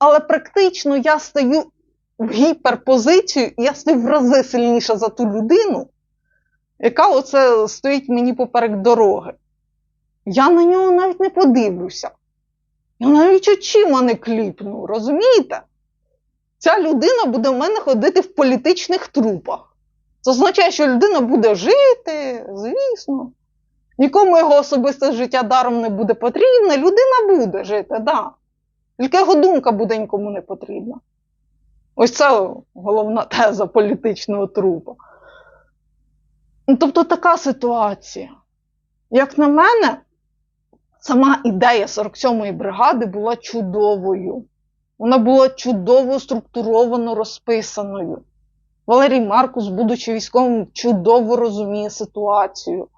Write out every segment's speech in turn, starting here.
Але практично я стаю в гіперпозицію, я стаю в рази сильніша за ту людину, яка оце стоїть мені поперек дороги. Я на нього навіть не подивлюся. Я навіть очима не кліпну, розумієте? Ця людина буде в мене ходити в політичних трупах. Це означає, що людина буде жити, звісно. Нікому його особисте життя даром не буде потрібне. Людина буде жити, да. Тільки його думка буде нікому не потрібна. Ось це головна теза політичного трупа. Ну, Тобто така ситуація. Як на мене, сама ідея 47-ї бригади була чудовою. Вона була чудово структуровано розписаною. Валерій Маркус, будучи військовим, чудово розуміє ситуацію.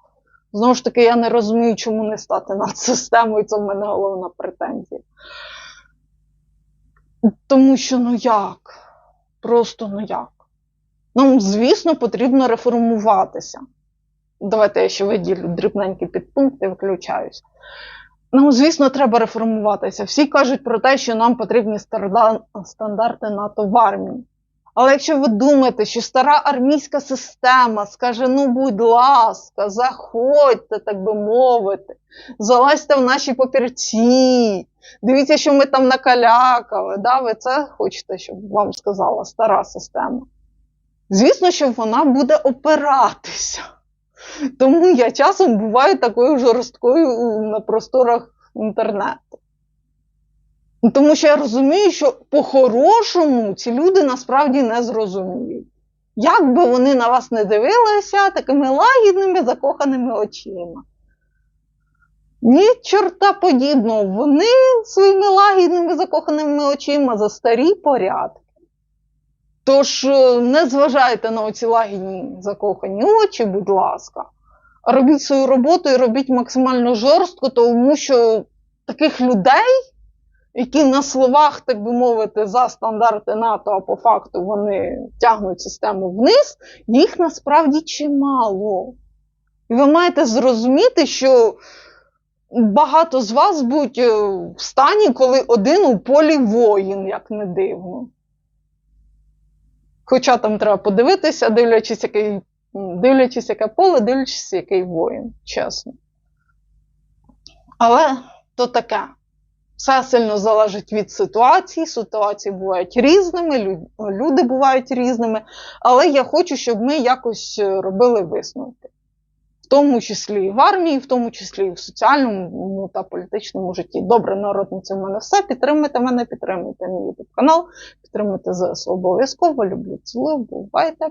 Знову ж таки, я не розумію, чому не стати над системою, це в мене головна претензія. Тому що ну як? Просто ну як? Нам, звісно, потрібно реформуватися. Давайте я ще виділю дрібненькі підпункти, виключаюсь. Нам, звісно, треба реформуватися. Всі кажуть про те, що нам потрібні стандарти НАТО в армії. Але якщо ви думаєте, що стара армійська система скаже: ну, будь ласка, заходьте, так би мовити, залазьте в наші папірці, дивіться, що ми там накалякали. Да? Ви це хочете, щоб вам сказала стара система? Звісно, що вона буде опиратися. Тому я часом буваю такою жорсткою на просторах інтернету. Ну, Тому що я розумію, що по-хорошому ці люди насправді не зрозуміють. Як би вони на вас не дивилися такими лагідними, закоханими очима. Ні, чорта подібного, вони своїми лагідними закоханими очима за старі порядки. Тож е, не зважайте на оці лагідні закохані очі, будь ласка. Робіть свою роботу і робіть максимально жорстко, тому що таких людей, які на словах, так би мовити, за стандарти НАТО, а по факту вони тягнуть систему вниз, їх насправді чимало. І ви маєте зрозуміти, що багато з вас будуть е, в стані, коли один у полі воїн, як не дивно. Хоча там треба подивитися, дивлячись, який, дивлячись, яке поле, дивлячись, який воїн, чесно. Але то таке. Все сильно залежить від ситуації. Ситуації бувають різними, люди бувають різними. Але я хочу, щоб ми якось е, робили висновки. В тому числі і в армії, в тому числі і в соціальному ну, та політичному житті. Добре, народ, на це в мене все. Підтримуйте мене, підтримуйте мій YouTube канал, підтримуйте ЗСУ обов'язково. Люблю, цілую, бувайте.